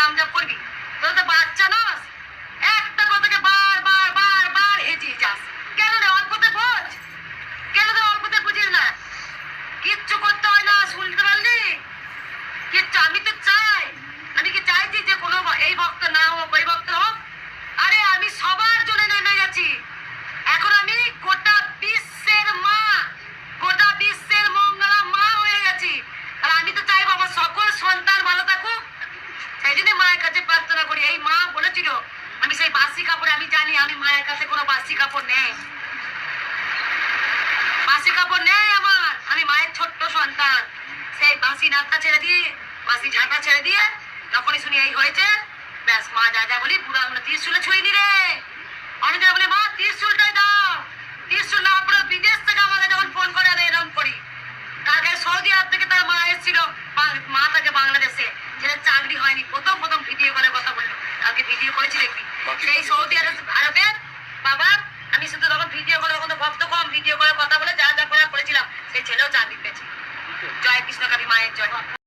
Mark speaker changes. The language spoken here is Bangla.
Speaker 1: নাম জপ করবি? তোর তো বাচ্চা নস একটা কথাকে বার বার বার বার হেঁচিয়ে যাস। কেন রে, অল্পতে বোঝ কেন রে অল্পতে বুঝিস না? কিচ্ছু করতে হয় না, শুনতে পারলি? কিচ্ছু, আমি তো কাপড়ে, আমি জানি, আমি মায়ের কাছে কোনো বাসি কাপড় নেই। বাসি কাপড় নেই আমার। আমি মায়ের ছোট্ট সন্তান। সেই বাসি নাকটা ছেড়ে দিয়ে, বাসি ঝাঁটা ছেড়ে দিয়ে যখনই শুনি এই হয়েছে, ব্যাস, মা যা যা বলি পুরো আমরা ত্রিশুলে ছুঁইনি রে। অনেকে বলে, মা, ত্রিশুলটাই দাও। ত্রিশুল না পুরো বিদেশ থেকে আমাকে যখন ফোন করে, আমি এরকম করি। কালকে সৌদি আরব থেকে তার মা এসেছিল, মা তাকে বাংলাদেশে। যেটা চাকরি হয়নি। প্রথম প্রথম ভিডিও কলে কথা বলল। কালকে ভিডিও করেছি দেখবি সেই সৌদি আরবের বাবা আমি শুধু তখন ভিডিও করে তখন ভক্ত কম ভিডিও করে কথা বলে যা যা করার করেছিলাম। সেই ছেলেও চাকরি পেয়েছে জয় কৃষ্ণকালী মায়ের জয়।